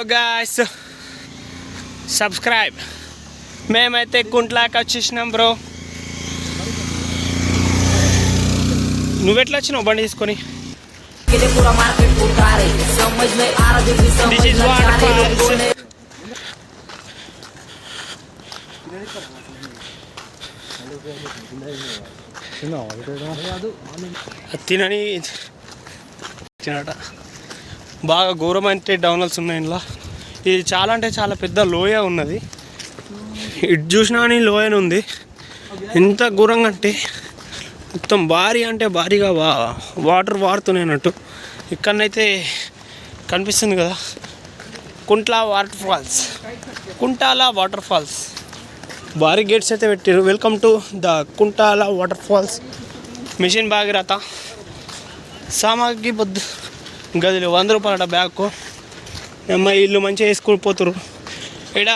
So guys subscribe మేమైతే గుంట్లాకి వచ్చేసినాం bro నువ్వెట్లా వచ్చినావు బండి తీసుకొని తినని తినట బాగా ఘోరమైన డౌనల్స్ ఉన్నాయి ఇందులో. ఇది చాలా అంటే చాలా పెద్ద లోయ ఉన్నది. ఇటు చూసినా అని లోయన ఉంది. ఎంత ఘోరంగా అంటే మొత్తం భారీ అంటే భారీగా వా వాటర్ వారుతున్నాయి అన్నట్టు. ఇక్కడనైతే కనిపిస్తుంది కదా. కుంట్లా waterfalls Kuntala waterfalls భారీ గేట్స్ అయితే పెట్టారు welcome to the Kuntala waterfalls mission Bhagiratha సామాగ్రి బొద్దు. గదిలో వంద రూపాయల బ్యాగ్ అమ్మాయి ఇల్లు మంచిగా వేసుకుని పోతురు ఇక్కడ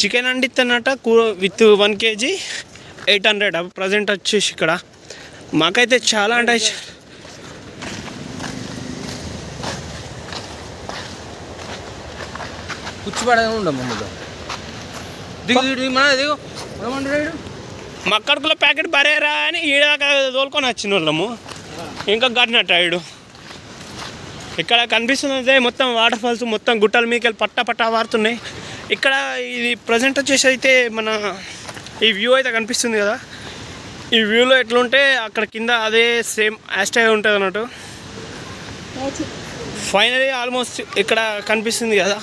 చికెన్ వండిద్దన్నట కూ with one KG eight hundred. Present వచ్చేసి ఇక్కడ. మాకైతే చాలా అంటే కూర్చోబడగా ఉండము ముందు. దిగు దిగు, దిగు మన దిగు. ఏమంటాడు మక్కడికుల ప్యాకెట్ బరేరా అని ఈడదాకా తోలుకొని వచ్చిన వాళ్ళము ఇంకా ఆయుడు ఇక్కడ కనిపిస్తున్నదే మొత్తం వాటర్ ఫాల్స్ మొత్తం గుట్టల మీకెళ్ళి పట్ట పట్ట వారుతున్నాయి. ఇక్కడ ఇది ప్రజెంట్ వచ్చేసి అయితే మన ఈ వ్యూ అయితే కనిపిస్తుంది కదా. ఈ వ్యూలో ఎట్లుంటే అక్కడ కింద అదే సేమ్ యాస్టై ఉంటుంది అన్నట్టు. ఫైనలీ ఆల్మోస్ట్ ఇక్కడ కనిపిస్తుంది కదా.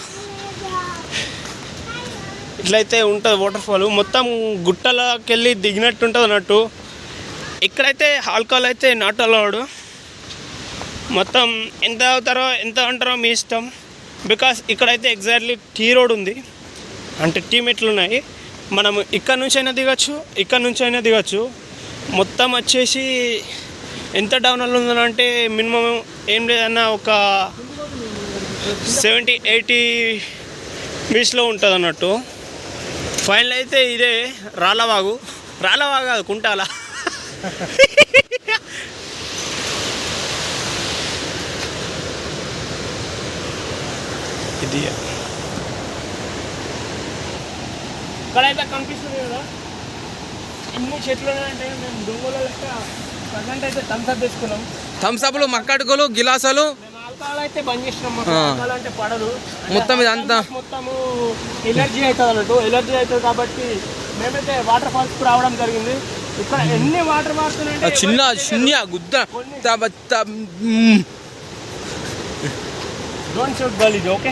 ఇట్లయితే ఉంటుంది వాటర్ ఫాల్ మొత్తం గుట్టలకెళ్ళి దిగినట్టు ఉంటుంది అన్నట్టు. ఇక్కడైతే ఆల్కహాల్ అయితే నాట్ అలౌడ్ మొత్తం ఎంత అవుతారో ఎంత అంటారో మీ ఇష్టం. బికాస్ ఇక్కడైతే ఎగ్జాక్ట్లీ టీ రోడ్ ఉంది. అంటే టీ మెట్లు ఉన్నాయి. మనం ఇక్కడ నుంచి అయినా దిగచ్చు ఇక్కడ నుంచి అయినా దిగచ్చు. మొత్తం వచ్చేసి ఎంత డౌన్లో ఉందంటే మినిమం ఏం లేదన్నా ఒక సెవెంటీ ఎయిటీ బీచ్లో ఉంటుంది అన్నట్టు ఫైనల్ అయితే ఇదే రాళ్ళవాగు. రాళ్ళవాగు కాదు కుంటాల. ఇది ఇక్కడైతే కనిపిస్తుంది కదా ఇన్ని చెట్లు ఉన్నాయంటే మేము దొంగల లెక్క ప్రజెంట్ అయితే థమ్స్అప్ తెచ్చుకున్నాం థమ్స్అప్లు మక్కడుకలు గిలాసాలు ఆల్కహాల్ అయితే బంద్ చేసినాం. ఆల్కహాల్ అంటే పడదు మొత్తం ఇదంతా మొత్తము ఎనర్జీ అవుతుంది అన్నట్టు ఎనర్జీ అవుతుంది కాబట్టి మేమైతే వాటర్ ఫాల్స్ రావడం జరిగింది ఇక్కడ ఎన్ని వాటర్ మారుతున్నాయంటే చిన్న చిన్న గుద్ద. డోంట్ షూట్ ఇది ఓకే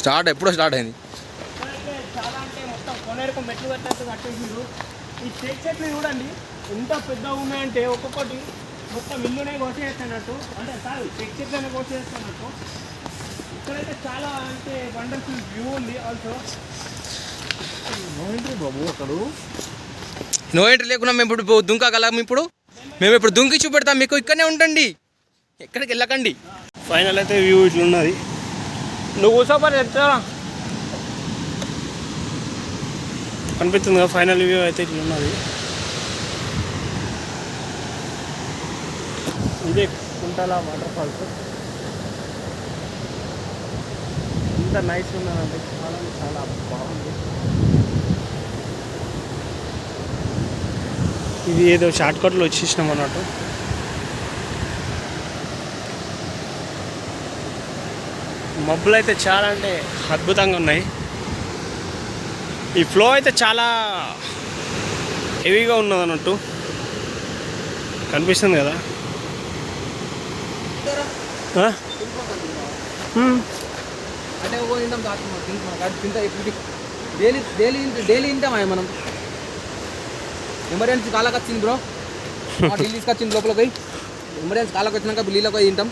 స్టార్ట్ ఎప్పుడో స్టార్ట్ అయింది. చాలా అంటే మొత్తం కొనేరుకు మెట్లు కట్టేట్టు కట్టేసిండ్రు. ఈ టేక్ చెట్లు చూడండి ఎంత పెద్దగా ఉన్నాయంటే ఒక్కొక్కటి మొత్తం ఇల్లునే కోసేస్తున్నట్టు అంటే సారీ టేక్ చెట్లనే కోసేస్తున్నట్టు. ఇక్కడైతే చాలా అంటే వండర్ఫుల్ వ్యూ ఉంది ఆల్సో నో ఎంట్రీ లేకుండా మేము ఇప్పుడు దుంకగలం ఇప్పుడు? మేము ఇప్పుడు దుంకి చూపెడతాం మీకు ఇక్కడనే ఉండండి. ఎక్కడికి వెళ్ళకండి. ఫైనల్ అయితే వ్యూ ఇట్లున్నది. నువ్వు కూర్చోపని చెప్తా కనిపిస్తుంది కదా ఫైనల్ వ్యూ అయితే ఇట్లున్నది ఇదే కుంటాల వాటర్ ఫాల్స్. ఇంత నైస్ ఉన్నదంటే చాలా చాలా బాగుంది. ఇది ఏదో షార్ట్ కట్లో వచ్చేసినాం అన్నట్టు. మబ్బులు అయితే చాలా అంటే అద్భుతంగా ఉన్నాయి. ఈ ఫ్లో అయితే చాలా హెవీగా ఉన్నది అన్నట్టు కనిపిస్తుంది కదా. డైలీ డైలీ డైలీ తింటామా మనం? ఎమర్జెన్సీ కాళ్ళకి వచ్చింది బ్రో ఢిల్లీ తీసుకొచ్చింది లోపలికి ఎమర్జెన్సీ కాళ్ళకి వచ్చినాక ఢిల్లీలోకి తింటాం.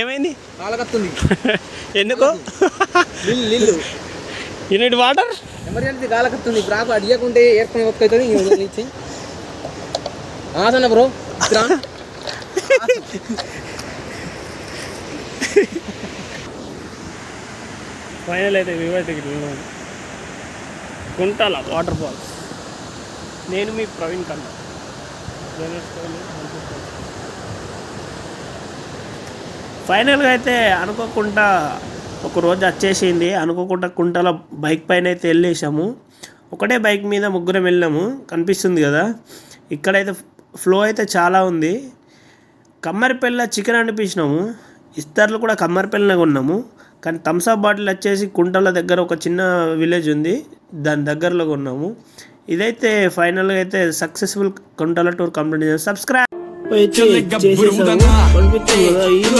ఏమైంది? కాలకత్తుంది ఎందుకు? నీళ్ళు యూనిట్ వాటర్? ఎమర్జెన్సీ కాలకత్తుంది రాకు అడిగకుంటే ఏర్పడి ఇచ్చి ఆసన బ్రో. ఫైనల్ అయితే వివో టికెట్ కుంటాల వాటర్ ఫాల్స్. నేను మీ ప్రవీణ్ కన్నా. ఫైనల్గా అయితే అనుకోకుండా ఒక రోజు వచ్చేసింది. అనుకోకుండా కుంటల బైక్ పైన అయితే వెళ్ళేసాము ఒకటే బైక్ మీద ముగ్గురం వెళ్ళాము. కనిపిస్తుంది కదా. ఇక్కడైతే ఫ్లో అయితే చాలా ఉంది. కమ్మరిపల్లి చికెన్ అనిపించినాము. ఇస్తర్లు కూడా కమ్మరిపల్లినే కొన్నాము. కానీ థమ్సప్ బాటిల్ వచ్చేసి కుంటల దగ్గర ఒక చిన్న విలేజ్ ఉంది. దాని దగ్గరలో కొన్నాము. ఇదైతే ఫైనల్గా అయితే సక్సెస్ఫుల్ కుంటల టూర్ కంప్లీట్ చేసాం సబ్స్క్రైబ్ అయితే చేసేసాము.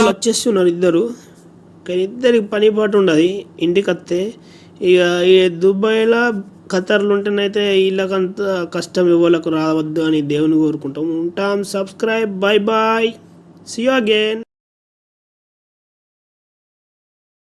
వచ్చేస్తున్నారు ఇద్దరు. కానీ ఇద్దరికి పని పాటు ఉండదు ఇంటికి వస్తే. ఇక ఈ దుబాయ్లో ఖతర్లు ఉంటేనైతే వీళ్ళకంత కష్టం ఇవ్వలకు రావద్దు అని దేవుని కోరుకుంటాం. ఉంటాం. Subscribe. Bye bye see again